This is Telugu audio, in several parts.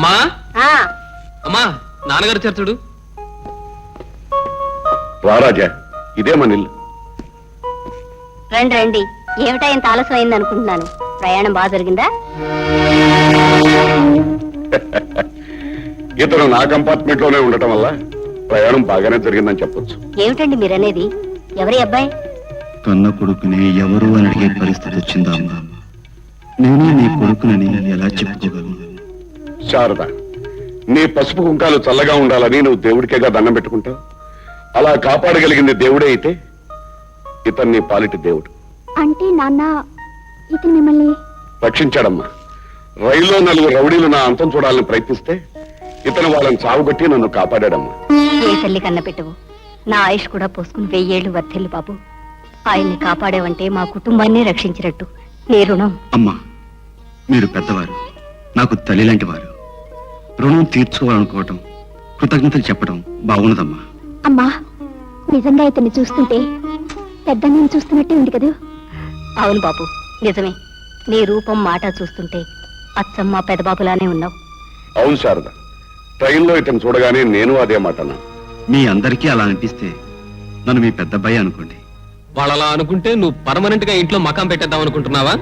అమ్మా? అమ్మా నాన్నగారు చర్చుడు రారాజా ఇదే మన ఇల్లు. రండి రండి. ఏమిటా ఇంత ఆలస్యం అయింది అనుకుంటున్నాను? ప్రయాణం బాగా జరిగిందా? ఇతను నా కంపార్ట్మెంట్లోనే ఉండటం వల్ల ప్రయాణం బాగానే జరిగిందని చెప్పొచ్చు. ఏమిటండి మీరనేది? ఎవరి అబ్బాయి? కన్న కొడుకుని ఎవరు అని అడిగే పరిస్థితి వచ్చిందా అమ్మా? నేనే నీ కొడుకునని ఎలా చెప్పుకోగలను? శారద నీ పసుపు కుంకాలు చల్లగా ఉండాలని నువ్వు దేవుడికేగా దండం పెట్టుకుంటావు. అలా కాపాడగలిగింది దేవుడే అయితే ఇతన్ని పాలిటి దేవుడు. అంటే నాన్న ఇతను మిమ్మల్ని రక్షించాడమ్మా. రైల్లో నలుగురు రౌడీలు నా అంతం చూడాలని ప్రయత్నిస్తే ఇతను వాళ్ళని చావుగొట్టి నన్ను కాపాడాడమ్మా. ఏ తల్లి కన్న పెట్టవు. నా ఆయుష్ కూడా పోసుకుని వెయ్యేళ్ళు వర్ధిల్లు బాబు. ఆయన్ని కాపాడేవంటే మా కుటుంబాన్ని రక్షించినట్టు. నీ రుణం. అమ్మా మీరు పెద్దవారు. నాకు తల్లి లాంటి వారు. రుణం తీర్చుకోవాలనుకోవటం కృతజ్ఞతలు చెప్పడం బాగున్నదమ్మా. అమ్మా నిజంగా ఇతన్ని చూస్తుంటే పెద్దంగా చూస్తున్నట్టే ఉంది కదూ? అవును బాబు నిజమే. నీ రూపం మాట చూస్తుంటే అచ్చమ్మ పెదబాబులానే ఉన్నావు. అవును శారద ట్రైన్లో ఇతను చూడగానే నేను అదే మాట మీ అందరికీ అలా అనిపిస్తే నన్ను మీ పెద్దబ్బాయి అనుకోండి. వాళ్ళు అలా అనుకుంటే నువ్వు పర్మనెంట్గా ఇంట్లో మకాం పెట్టేద్దాం అనుకుంటున్నావా?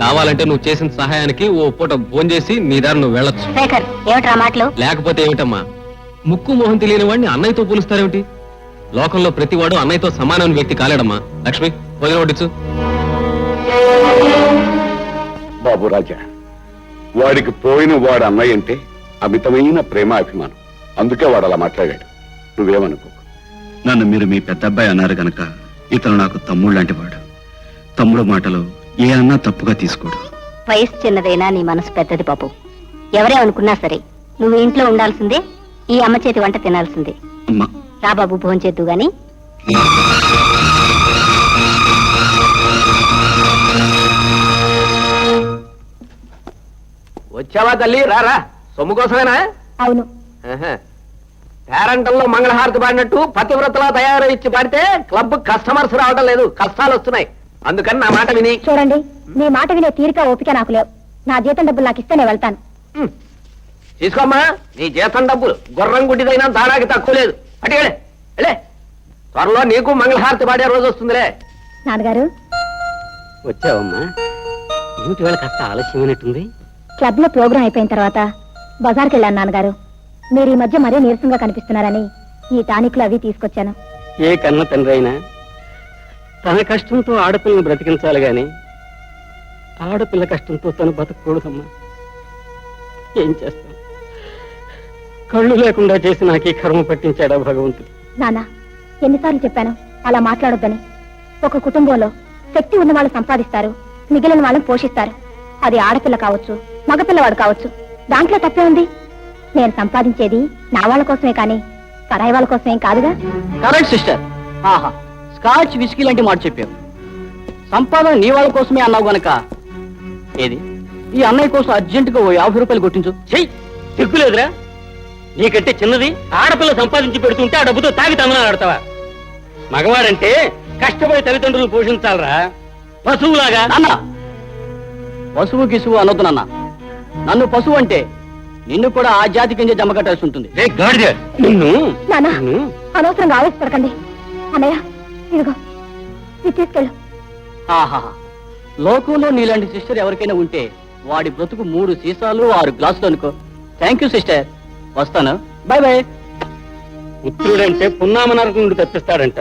కావాలంటే నువ్వు చేసిన సహాయానికి ఓ పూట ఫోన్ చేసి నీ దారి నువ్వు వెళ్ళొచ్చు. శేఖర్ ఏమిట్రా మాటలు? లేకపోతే ఏమిటమ్మా? ముక్కు మొహం తెలియని వాడిని అన్నయ్యతో పోలుస్తారేమిటి? లోకంలో ప్రతివాడు అన్నయ్యతో సమానమైన వ్యక్తి కాలేడమ్మా. లక్ష్మి వదిన వడ్డించు. బాబు రాజా వాడికి పోయిన వాడు అన్నయ్య అంటే అమితమైన ప్రేమ అభిమానం అందుకే వాడు అలా మాట్లాడాడు. నువ్వేమనుకో. నన్ను మీరు మీ పెద్దబ్బాయి అన్నారు గనక ఇతను నాకు తమ్ముడు లాంటి వాడు తమ్ముడు మాటలు ఏ అన్నా తప్పుగా తీసుకోడు. వయసు చిన్నదైనా నీ మనసు పెద్దది బాబు. ఎవరే అనుకున్నా సరే నువ్వు ఇంట్లో ఉండాల్సిందే ఈ అమ్మ చేతి వంట తినాల్సిందే. అమ్మా. రా బాబు భోజనం చేద్దు గాని. వచ్చావా తల్లి? రారా సొమ్ము కోసమేనా? అవును. ఆహా. పేరంటంలో మంగళహారతి పాడినట్టు పతివ్రతలా తయారు ఇచ్చి పాడితే క్లబ్ కస్టమర్స్ రావడం లేదు. కష్టాలు వస్తున్నాయి అందుకని నా మాట విని. చూడండి మీ మాట వినే తీరిక ఓపిక నాకు లేవు. నా జీతం డబ్బులు నాకు ఇస్తే నేను వెళ్తాను. తీసుకోమ్మా నీ జీతం డబ్బులు గుర్రం గుడ్డిదైనా దానాకి తక్కువ లేదు. అటుకెళ్ళే వెళ్ళే త్వరలో నీకు మంగళహారతి పాడే రోజు వస్తుందిలే. నాన్నగారు? వచ్చావమ్మా. ఏమిటి వేళ కాస్త ఆలస్యమైనట్టుంది క్లబ్లో ప్రోగ్రాం అయిపోయిన తర్వాత బజార్కి వెళ్ళాను నాన్నగారు. మీరు ఈ మధ్య మరీ నీరసంగా కనిపిస్తున్నారని ఈ టానిక్లు అవి తీసుకొచ్చాను. ఏ కన్న తండ్రి అయినా తన కష్టంతో ఆడపిల్లని బ్రతికించాలి గాని ఆడపిల్ల కష్టంతో తను బతకూడదమ్మా. ఏం చేస్తాం? కళ్ళు లేకుండా చేసి నాకు ఈ కర్మ పట్టించాడా భగవంతుడు? నాన్న ఎన్నిసార్లు చెప్పాను అలా మాట్లాడొద్దని. ఒక కుటుంబంలో శక్తి ఉన్న వాళ్ళు సంపాదిస్తారు మిగిలిన వాళ్ళని పోషిస్తారు. అది ఆడపిల్ల కావచ్చు మగపిల్లవాడు కావచ్చు. దాంట్లో తప్పే ఉంది. నేను సంపాదించేది నా వాళ్ళ కోసమే కానీ పరాయి వాళ్ళ కోసమేం కాదుగా? కరెక్ట్ సిస్టర్ ఆహా. స్కాచ్ విస్కీ లాంటి మాట చెప్పావు. సంపాదన నీ వాళ్ళ కోసమే అన్నావు గనక. ఏది? ఈ అన్నయ్య కోసం అర్జెంట్గా ఓ యాభై రూపాయలు కొట్టించు. చెయ్యి సిగ్గులేదురా నీకంటే చిన్నది ఆడపిల్ల సంపాదించి పెడుతుంటే ఆ డబ్బుతో తాగి తమనా ఆడతావా? మగవాడంటే కష్టపడి తల్లిదండ్రులు పోషించాలరా. పశువులాగా. అన్న పశువు గిసువు అనొద్దు నాన్న. నన్ను పశువు అంటే నిన్ను కూడా ఆ జాతి కింద జమ కట్టాల్సి ఉంటుంది. నిన్ను? అనవసరంగా ఆవేశపడకండి. అన్నయ్య ఇదిగో ఇది తీసుకెళ్ళు. ఆహా. లోకంలో నీలాంటి సిస్టర్ ఎవరికైనా ఉంటే వాడి బ్రతుకు మూడు సీసాలు ఆరు గ్లాసులు అనుకో. థ్యాంక్ యూ సిస్టర్ వస్తాను. బాయ్ బాయ్ పుత్రుడంటే పున్నామ నరకం నుండి తప్పిస్తాడంట.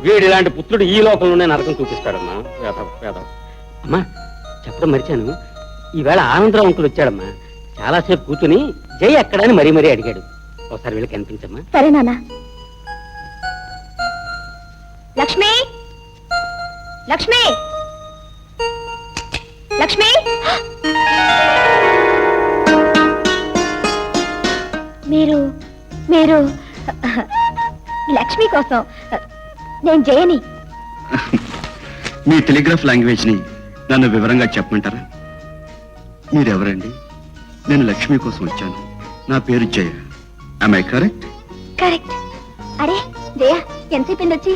వీడి ఇలాంటి పుత్రుడు ఈ లోకంలోనే నరకం చూపిస్తాడమ్మా. వేదవ వేదవ అమ్మా చెప్పడం మరిచాను. ఈవేళ ఆనందరావు అంకులు వచ్చాడమ్మా. చాలాసేపు కూర్చుని జై ఎక్కడని మరీ మరీ అడిగాడు. ఒకసారి వీళ్ళకి కనిపించమ్మా సరే నాన్న. లక్ష్మి! లక్ష్మి! మీరు మీరు లక్ష్మి కోసం నేను జయని. మీ టెలిగ్రాఫ్ లాంగ్వేజ్ని నన్ను వివరంగా చెప్పమంటారా? మీరెవరండి? నేను లక్ష్మి కోసం వచ్చాను. నా పేరు జయ. I correct correct. అరే జయ ఎంతసేపు వచ్చి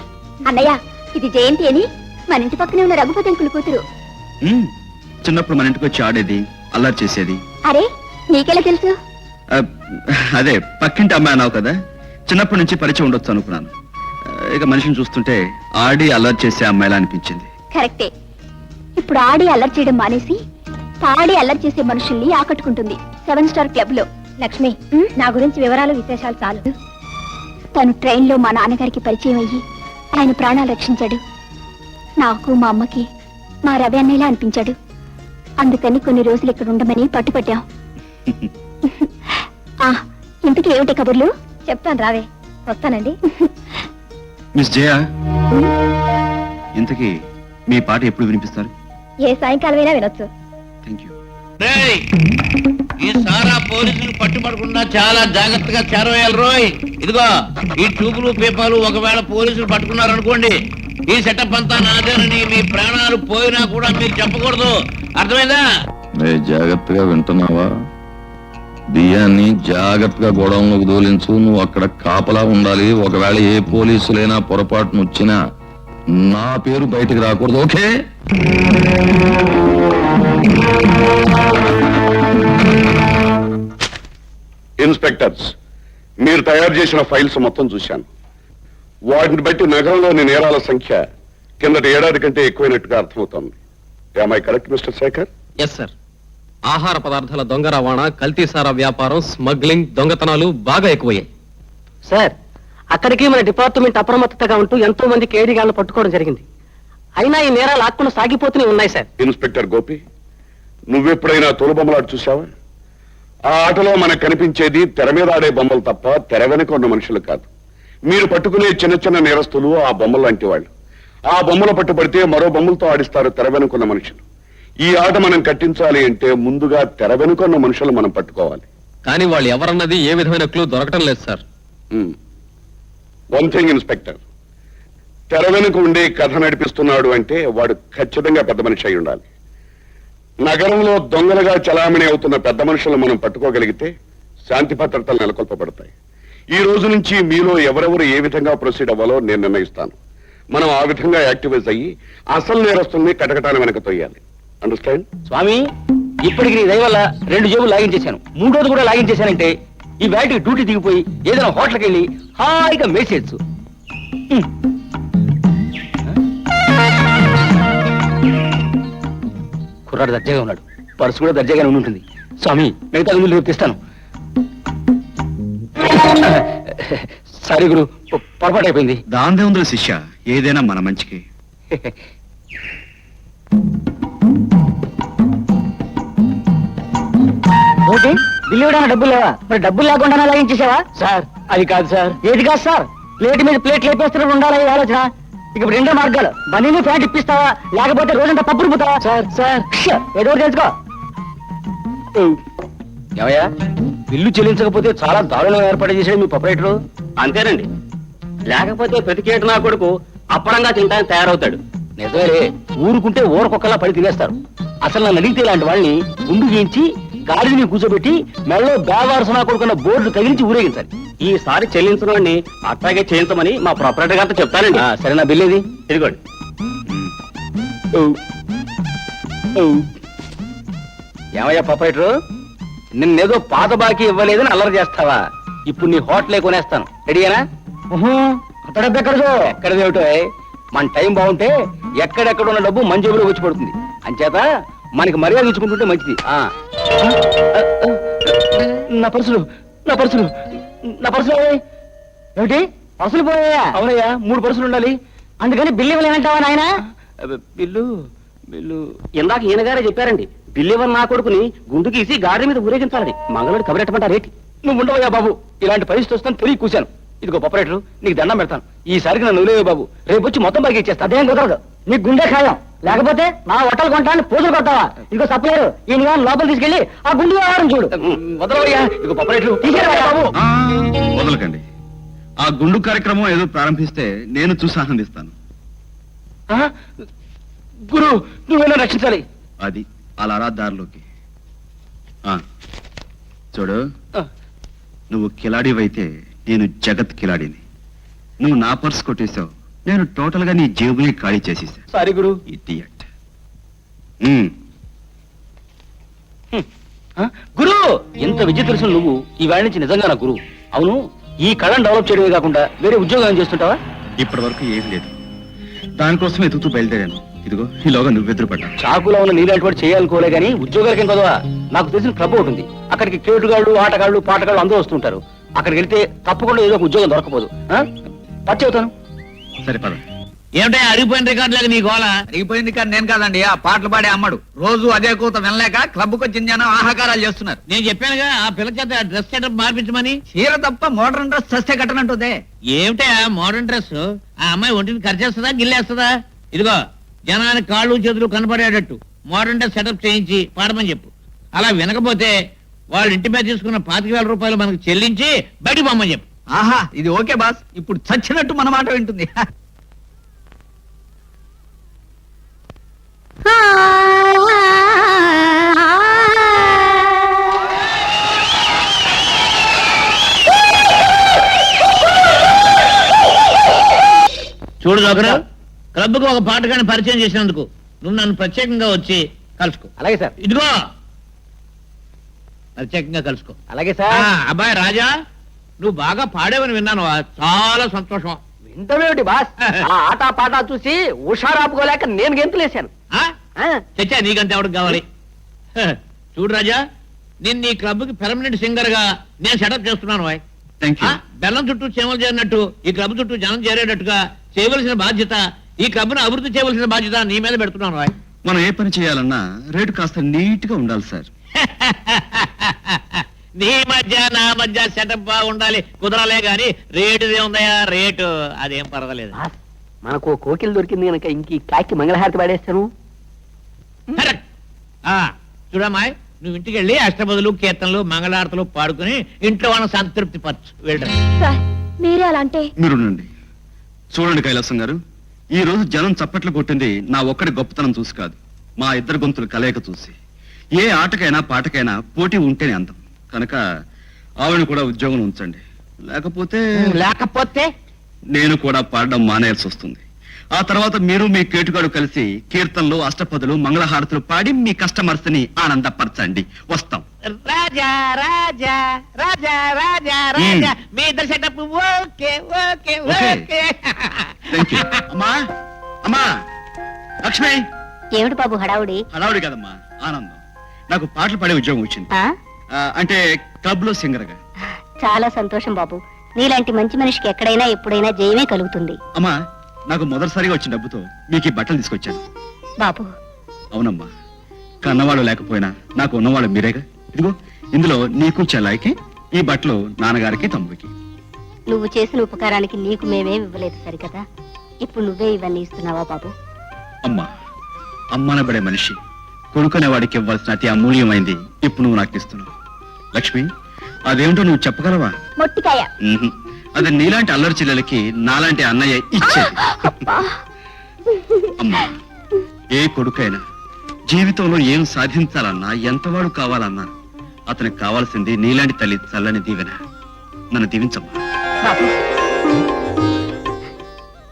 అన్నయ్య ఇది జయంతి అని? మన ఇంటి పక్కనే ఉన్న రఘుపతి అంకుల్ కూతురు. చిన్నప్పుడు మన ఇంటికి వచ్చి ఆడేది అల్లరి చేసేది. అరే నీకెలా తెలుసు? ఆ, అదే పక్కింటి అమ్మాయి అన్నావు కదా చిన్నప్పటి నుంచి పరిచయం ఉండొచ్చు అనుకున్నాను. ఆ, ఇక మనిషిని చూస్తుంటే ఆడి అల్లరి చేసే అమ్మాయిలా అనిపించింది. కరెక్టే. ఇప్పుడు ఆడి అల్లరి చేయడం మానేసి పాడి అల్లరి చేసే మనుషుల్ని ఆకట్టుకుంటుంది సెవెన్ స్టార్ క్లబ్లో లక్ష్మి నా గురించి వివరాలు విశేషాలు చాలు. తను ట్రైన్లో మా నాన్నగారికి పరిచయం అయ్యి ఆయన ప్రాణాలు రక్షించాడు. నాకు మా అమ్మకి మా రవి అన్నయ్యలా అనిపించాడు. అందుకని కొన్ని రోజులు ఇక్కడ ఉండమని పట్టుపట్టాం. ఆ, ఇంతకీ ఏమిటి కబుర్లు? చెప్తాను రావే వస్తానండి. మిస్ జయ ఇంతకీ మీ పాట ఎప్పుడు వినిపిస్తారు? ఏ సాయంకాలమైనా వినొచ్చు. థ్యాంక్ యూ రేయ్, ఈ సారా పోలీసులు పట్టుబడకుండా చాలా జాగ్రత్తగా చేరవేయాలి రోయ్. ఇదిగో ఈ ట్యూబులు పీపాలు ఒకవేళ పోలీసులు పట్టుకున్నారనుకోండి ఈ సెటప్ అంతా నాదేనని మీ ప్రాణాలు పోయినా కూడా మీరు చెప్పకూడదు. అర్థమైందా? జాగ్రత్తగా వింటున్నావా? బియ్యాన్ని జాగ్రత్తగా గొడవలోకి దోలించు. నువ్వు అక్కడ కాపలా ఉండాలి. ఒకవేళ ఏ పోలీసులైనా పొరపాటును వచ్చినా నా పేరు బయటికి రాకూడదు ఓకే? ఇన్స్పెక్టర్స్ మీరు తయారు చేసిన ఫైల్స్ మొత్తం చూశాను. వాటిని బట్టి నగరంలోని నేరాల సంఖ్య కిందటి ఏడాది కంటే ఎక్కువైనట్టుగా అర్థమవుతోంది. I correct mister Shekhar yes sir ఆహార పదార్థాల దొంగ రవాణా కల్తీ సారా వ్యాపారం స్మగ్లింగ్ దొంగతనాలు బాగా ఎక్కువయ్యాయి. సార్ అక్కడికి మన డిపార్ట్మెంట్ అప్రమత్తతగా ఉంటూ ఎంతో మంది కేడీగాళ్ళను పట్టుకోవడం జరిగింది. అయినా ఈ నేరాలు ఆకుండా సాగిపోతూనే ఉన్నాయి సార్ ఇన్స్పెక్టర్ గోపి నువ్వెప్పుడైనా తోలుబొమ్మలాడు చూసావా ఆ ఆటలో మనకు కనిపించేది తెర మీద ఆడే బొమ్మలు తప్ప తెర వెనుక ఉన్న మనుషులు కాదు. మీరు పట్టుకునే చిన్న చిన్న నేరస్తులు ఆ బొమ్మలు లాంటి వాళ్ళు. ఆ బొమ్మలు పట్టుబడితే మరో బొమ్మలతో ఆడిస్తారు తెర వెనుకున్న మనుషులు. ఈ ఆట మనం కట్టించాలి అంటే ముందుగా తెర వెనుకున్న మనుషులు మనం పట్టుకోవాలి. కానీ వాళ్ళు ఎవరన్నది ఏ విధమైన క్లూ దొరకటం లేదు సార్. వన్ థింగ్ ఇన్స్పెక్టర్ తెర వెనుక ఉండే కథ నడిపిస్తున్నాడు అంటే వాడు ఖచ్చితంగా పెద్ద మనిషి అయి ఉండాలి. నగరంలో దొంగలుగా చలామణి అవుతున్న పెద్ద మనుషులను మనం పట్టుకోగలిగితే శాంతి భద్రతలు నెలకొల్పబడతాయి. ఈ రోజు నుంచి మీలో ఎవరెవరు ఏ విధంగా ప్రొసీడ్ అవ్వాలో నేను నిర్ణయిస్తాను. మనం ఆ విధంగా యాక్టివైజ్ అయ్యి అసలు నేరస్తుంది కటకటాన వెనక తొయ్యాలి. అండర్స్టాండ్ స్వామి ఇప్పటికి నీ దయవల్ల రెండు జేబులు లాగించేశాను. మూడోది కూడా లాగించేశానంటే ఈ బ్యాటరీ డ్యూటీ దిగిపోయి ఏదైనా హోటల్కి వెళ్ళి హాయిగా మేసేయచ్చు. కుర్రాడు దర్జాగా ఉన్నాడు. పర్సు కూడా దర్జాగానే ఉంటుంది స్వామి మిగతా ముందు రేపు తెస్తాను. సారీ గురు పొరపాటు అయిపోయింది. దాందే ఉందో శిష్య. ఏదైనా మన మంచికి. ఓకే బిల్లు ఇవ్వడానికి డబ్బులు లేవా? మరి డబ్బులు లేకుండా లాగించేసావా సార్ అది కాదు సార్. ఏది కాదు సార్? ప్లేట్ మీద ప్లేట్ లేపేస్తున్నట్టు ఉండాలి ఈ ఆలోచన? ఇక రెండో మార్గాలు. బనీని ఫ్యాట్ ఇప్పిస్తావా? లేకపోతే రోజంతా పప్పు రుబ్బుతావా? Sir sir. ఏదో తెలుసుకో. బిల్లు చెల్లించకపోతే చాలా దారుణం ఏర్పాటు చేశాడు మీ ప్రొపరేటరు అంతేనండి. లేకపోతే ప్రతికేట నా కొడుకు అప్పడంగా తింటానికి తయారవుతాడు. నిజమే ఊరుకుంటే ఊరకొక్కలా పడి తినేస్తారు. అసలు నన్ను అడిగితే ఇలాంటి వాళ్ళని గుండు గీయించి గాడిని కూర్చోబెట్టి మెళ్ళలో బేవారసన కొడుకున్న బోర్డు తగిలించి ఊరేగించాలి. ఈసారి చెల్లించడం అట్లాగే చేయించమని మా ప్రొపరేటర్ గారితో చెప్తానండి. సరే నా బిల్ ఏది ఇదిగోండి ఏమయ్యా ప్రొపరేటరు నిన్నేదో పాత బాకీ ఇవ్వలేదని అల్లరి చేస్తావా? ఇప్పుడు నీ హోటలే కొనేస్తాను. రెడీయేనా? ఎక్కడదేమిటో మన టైం బాగుంటే ఎక్కడెక్కడ ఉన్న డబ్బు మన జేబులో వచ్చి పడుతుంది. అంచేత మనకి మర్యాద ఇచ్చుకుంటుంటే మంచిది. ఆ. నా పర్సులు నా పర్సులు నా పర్సులు? ఏమిటి? పర్సులు పోయాయా? అవునయ్యా మూడు పర్సులు ఉండాలి. అందుకని బిల్లు ఇవ్వలేనంటావా నాయన? Bill bill. ఇందాక ఈయన గారే చెప్పారండి బిల్లు ఇవ్వని నా కొడుకుని గుండు గీసి గాడి మీద ఊరేగించాలని మంగళవాడి కబరెట్టమంటారేటి నువ్వు ఉండవయ్యా బాబు. ఇలాంటి పరిస్థితి వస్తాను తిరిగి కూశాను. ఇదిగో పపరేటరు నీకు దండం పెడతాను. ఈసారికి నన్ను వదిలేవే బాబు. రేపు వచ్చి మొత్తం బాగా ఇచ్చేస్తా అదేం కుదరదు. నీకు గుండె ఖాయం. లేకపోతే నా హోటల్ కొంటాన్ని పూజలు కొడతావా? ఇదిగో సప్లైరు ఈయన కానీ లోపల తీసుకెళ్ళి ఆ గుండు వ్యవహారం చూడు. వదలవయ్యా. ఇదిగో పపరేటరు బాబు. వదలకండి. ఆ గుండు కార్యక్రమం ఏదో ప్రారంభిస్తే నేను చూసి ఆనందిస్తాను. ఆ? గురు నువ్వేనా రక్షించాలి. అది. అలా రా దారిలోకి ఆ, చూడు. నువ్వు కిలాడివైతే నేను జగత్ కిలాడిని. నువ్వు నా పర్స్ కొట్టేశావు నేను టోటల్గా నీ జేబుని ఖాళీ చేసేసా సారీ గురు. ఇడియట్? గురు ఎంత విద్య తెలిసిన నువ్వు. ఈ వేళ నుంచి నిజంగా నా గురువు అవును ఈ కళను డెవలప్ చేయడమే కాకుండా వేరే ఉద్యోగం చేస్తుంటావా? ఇప్పటి వరకు ఏం లేదు. దానికోసం ఎదుగుతూ బయలుదేరాను. ఇదిగో ఈలోగా నువ్వెదురు పడ్డా. చాకులో ఉన్న నీలాంటి వాడు చేయాలనుకోలే గానీ ఉద్యోగాలకి ఏం చదవా నాకు తెలిసిన క్లబ్ ఒకటి ఉంది. అక్కడికి కేటుగాళ్ళు ఆటగాళ్ళు పాటగాళ్ళు అందరూ వస్తుంటారు. అక్కడికి వెళ్తే తప్పకుండా ఏదో ఒక ఉద్యోగం దొరకపోదు పచ్చి అవుతాను. సరే పద. ఏమిటా అరిగిపోయిన రికార్డు లేక నీ గోళ అరిగిపోయింది కానీ నేను కాదండి ఆ పాటలు పాడే అమ్మడు. రోజు అదే కూత వినలేక క్లబ్కి వచ్చిన జనం ఆహాకారాలు చేస్తున్నారు. నేను చెప్పానుగా ఆ పిల్ల చేత డ్రెస్ సెటప్ మార్పించమని? చీర తప్ప మోడర్న్ డ్రెస్ సస్తే కట్టనంటుందే ఏమిటా మోడర్న్ డ్రెస్ ఆ అమ్మాయి ఒంటిని ఖర్చేస్తుందా గిల్లేస్తుందా? ఇదిగో జనానికి కాళ్ళు చేతులు కనపడేటట్టు మోడర్న్ డ్రెస్ సెటప్ చేయించి పాడమని చెప్పు. అలా వినకపోతే వాళ్ళ ఇంటి మీద తీసుకున్న పాతిక వేల రూపాయలు మనకు చెల్లించి బయటికి పొమ్మని చెప్పు. ఆహా ఇది ఓకే బాస్. ఇప్పుడు చచ్చినట్టు మన మాట వింటుంది. చూడు జోకరు. క్లబ్కు ఒక పాటగాని పరిచయం చేసినందుకు నువ్వు నన్ను ప్రత్యేకంగా వచ్చి కలుసుకో. అలాగే సార్. ఇదిగో. ప్రత్యేకంగా కలుసుకో. అలాగే ఆ, సార్ అబ్బాయి రాజా నువ్వు బాగా పాడేవని విన్నాను. చాలా సంతోషం. వింటమేమిటి బాస్? ఆ ఆట పాట చూసి హుషారాపుకోలేక నేను గెంతులేశాను. ఆ? ఆ, చచ్చా నీకంటే ఎవరికి కావాలి? చూడు రాజా నేను నీ క్లబ్కి పెర్మనెంట్ సింగర్గా నేను సెటప్ చేస్తున్నాను వాయ్ బెల్లం చుట్టూ చేమలు చేరినట్టు ఈ క్లబ్ చుట్టూ జనం చేరేటట్టుగా చేయవలసిన బాధ్యత ఈ క్లబ్ను అభివృద్ధి చేయవలసిన బాధ్యత నీ మీద పెడుతున్నాను వాయ్ మనం ఏ పని చేయాలన్నా రేటు కాస్త నీట్గా ఉండాలి సార్. నీ మధ్య నా మధ్య సెటప్ బాగుండాలి. కుదరాలే గాని రేటు ఉందయా రేటు. అదేం పర్వాలేదు. మనకు కోకిలు దొరికింది కనుక ఇంక ఈ కాకి మంగళహారతి పాడేస్తాను చూడమ్మాయ్ నువ్వు ఇంటికి వెళ్ళి అష్టపదులు కీర్తనలు మంగళారతులు పాడుకుని ఇంట్లో వాళ్ళని సంతృప్తి పరచు. వెళ్ళరా. సార్ మీరే అలా అంటే? మీరు ఉండండి చూడండి కైలాసం గారు. ఈ రోజు జనం చప్పట్లు కొట్టింది నా ఒక్కడి గొప్పతనం చూసి కాదు. మా ఇద్దరు గొంతులు కలయిక చూసి. ఏ ఆటకైనా పాటకైనా పోటీ ఉంటేనే అందం. కనుక ఆవిడ కూడా ఉద్యోగం ఉంచండి. లేకపోతే లేకపోతే? నేను కూడా పాడడం మానేయాల్సి వస్తుంది. ఆ తర్వాత మీరు మీ కేటుగాడు కలిసి కీర్తనలు అష్టపదులు మంగళహారతులు పాడి మీ కస్టమర్స్ని ఆనందపరచండి. వస్తాం. రాజా రాజా రాజా రాజా రాజా. మీ ఇద్దరు setup okay okay okay. Okay. Thank you అమ్మా అమ్మా లక్ష్మి. ఏమిటి బాబు హడావుడి? హడావుడి కదమ్మా ఆనందం. నాకు పాటలు పాడే ఉద్యోగం వచ్చింది. ఆ? ఆ, అంటే క్లబ్లో సింగర్గా చాలా సంతోషం బాబు. నీలాంటి మంచి మనిషికి ఎక్కడైనా ఎప్పుడైనా జయమే కలుగుతుంది. అమ్మా నాకు మొదటిసారిగా వచ్చిన డబ్బుతో మీకు ఈ బట్టలు తీసుకొచ్చాను. బాబు అవునమ్మా. కన్నవాళ్ళు లేకపోయినా నాకు ఉన్నవాళ్ళు మీరేగా? ఇదిగో ఇందులో నీకు చెల్లాయికి ఈ బట్టలు నాన్నగారికి తమ్ముడికి. నువ్వు చేసిన ఉపకారానికి నీకు మేమేం ఇవ్వలేదు సరికదా? ఇప్పుడు నువ్వే ఇవన్నీ ఇస్తున్నావా బాబు? అమ్మా అమ్మనబడే మనిషి కొనుక్కునే వాడికి ఇవ్వాల్సిన అతి అమూల్యమైంది ఇప్పుడు నువ్వు నాకు ఇస్తున్నావు. లక్ష్మి అదేమిటో నువ్వు చెప్పగలవా? మొట్టికాయ. అది నీలాంటి అల్లరి చెల్లెలకి నాలాంటి అన్నయ్య ఇచ్చేది అమ్మా ఏ కొడుకైనా జీవితంలో ఏం సాధించాలన్నా ఎంతవాడు కావాలన్నా అతనికి కావాల్సింది నీలాంటి తల్లి చల్లని దీవెన. నన్ను దీవించమ్మా.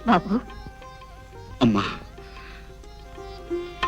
బాబు. అమ్మా.